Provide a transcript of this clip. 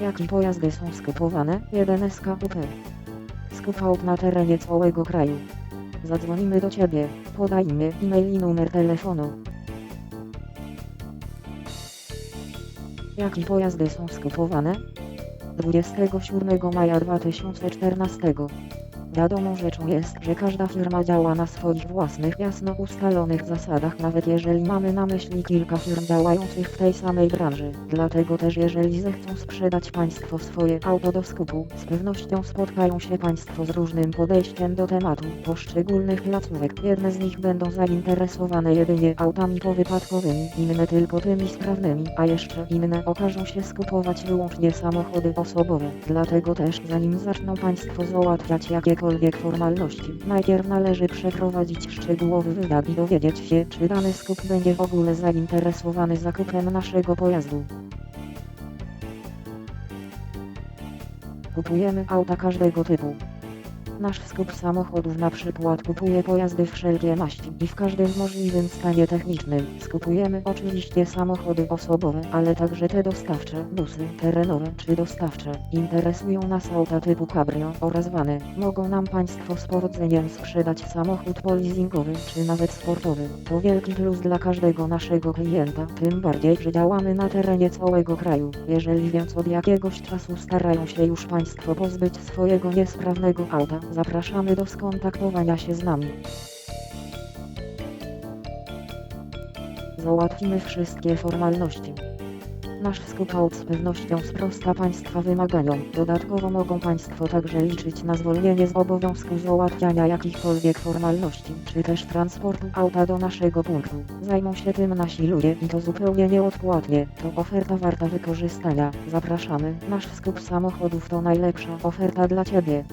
Jakie pojazdy są skupowane? 1 SKUP. Skup aut na terenie całego kraju. Zadzwonimy do Ciebie. Podaj imię, e-mail i numer telefonu. Jakie pojazdy są skupowane? 27 maja 2014. Wiadomą rzeczą jest, że każda firma działa na swoich własnych, jasno ustalonych zasadach, nawet jeżeli mamy na myśli kilka firm działających w tej samej branży. Dlatego też jeżeli zechcą sprzedać Państwo swoje auto do skupu, z pewnością spotkają się Państwo z różnym podejściem do tematu poszczególnych placówek. Jedne z nich będą zainteresowane jedynie autami powypadkowymi, inne tylko tymi sprawnymi, a jeszcze inne okażą się skupować wyłącznie samochody osobowe. Dlatego też zanim zaczną Państwo załatwiać jakiekolwiek formalności, najpierw należy przeprowadzić szczegółowy wywiad i dowiedzieć się, czy dany skup będzie w ogóle zainteresowany zakupem naszego pojazdu. Kupujemy auta każdego typu. Nasz skup samochodów na przykład kupuje pojazdy wszelkie maści i w każdym możliwym stanie technicznym. Skupujemy oczywiście samochody osobowe, ale także te dostawcze, busy terenowe czy dostawcze. Interesują nas auta typu cabrio oraz vany. Mogą nam Państwo z powodzeniem sprzedać samochód polizingowy czy nawet sportowy. To wielki plus dla każdego naszego klienta, tym bardziej, że działamy na terenie całego kraju. Jeżeli więc od jakiegoś czasu starają się już Państwo pozbyć swojego niesprawnego auta, zapraszamy do skontaktowania się z nami. Załatwimy wszystkie formalności. Nasz skup aut z pewnością sprosta Państwa wymaganiom. Dodatkowo mogą Państwo także liczyć na zwolnienie z obowiązku załatwiania jakichkolwiek formalności, czy też transportu auta do naszego punktu. Zajmą się tym nasi ludzie i to zupełnie nieodpłatnie. To oferta warta wykorzystania. Zapraszamy. Nasz skup samochodów to najlepsza oferta dla Ciebie.